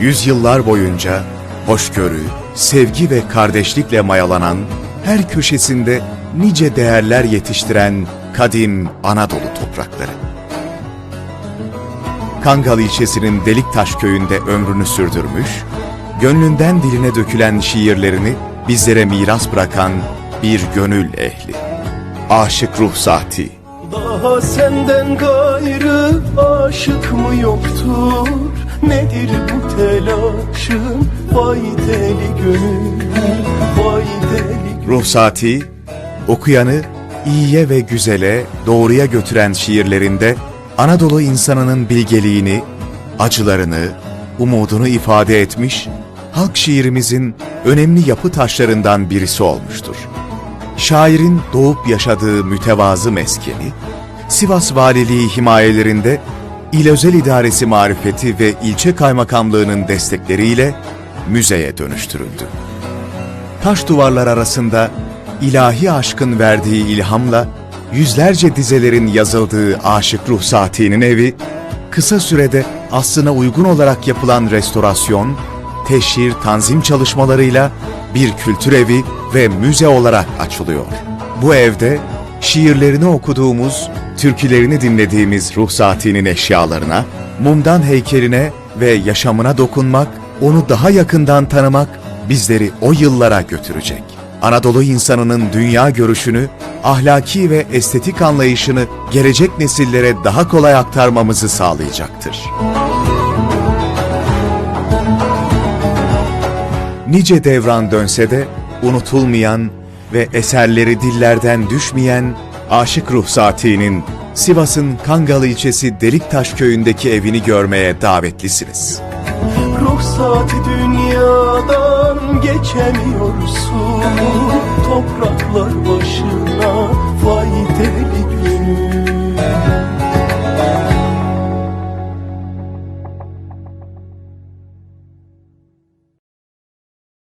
yüzyıllar boyunca hoşgörü, sevgi ve kardeşlikle mayalanan, her köşesinde nice değerler yetiştiren kadim Anadolu toprakları. Kangal ilçesinin Deliktaş köyünde ömrünü sürdürmüş, gönlünden diline dökülen şiirlerini bizlere miras bırakan bir gönül ehli. Aşık Ruhsati Daha senden gayrı aşık mı yoktur? Telaşın? Vay deli gönül, vay deli Ruhsati, okuyanı iyiye ve güzele, doğruya götüren şiirlerinde Anadolu insanının bilgeliğini, acılarını, umudunu ifade etmiş, halk şiirimizin önemli yapı taşlarından birisi olmuştur. Şairin doğup yaşadığı mütevazı meskeni, Sivas Valiliği himayelerinde İl Özel İdaresi marifeti ve ilçe kaymakamlığının destekleriyle müzeye dönüştürüldü taş duvarlar arasında ilahi aşkın verdiği ilhamla yüzlerce dizelerin yazıldığı Aşık Ruhsati'nin evi, kısa sürede aslına uygun olarak yapılan restorasyon, teşhir, tanzim çalışmalarıyla bir kültür evi ve müze olarak açılıyor. Bu evde şiirlerini okuduğumuz, türkülerini dinlediğimiz Ruhsati'nin eşyalarına, mumdan heykeline ve yaşamına dokunmak, onu daha yakından tanımak bizleri o yıllara götürecek. Anadolu insanının dünya görüşünü, ahlaki ve estetik anlayışını gelecek nesillere daha kolay aktarmamızı sağlayacaktır. Nice devran dönse de unutulmayan ve eserleri dillerden düşmeyen Aşık Ruhsati'nin Sivas'ın Kangal ilçesi Deliktaş köyündeki evini görmeye davetlisiniz. Ruhsati dünyadan geçemiyorsun Topraklar başına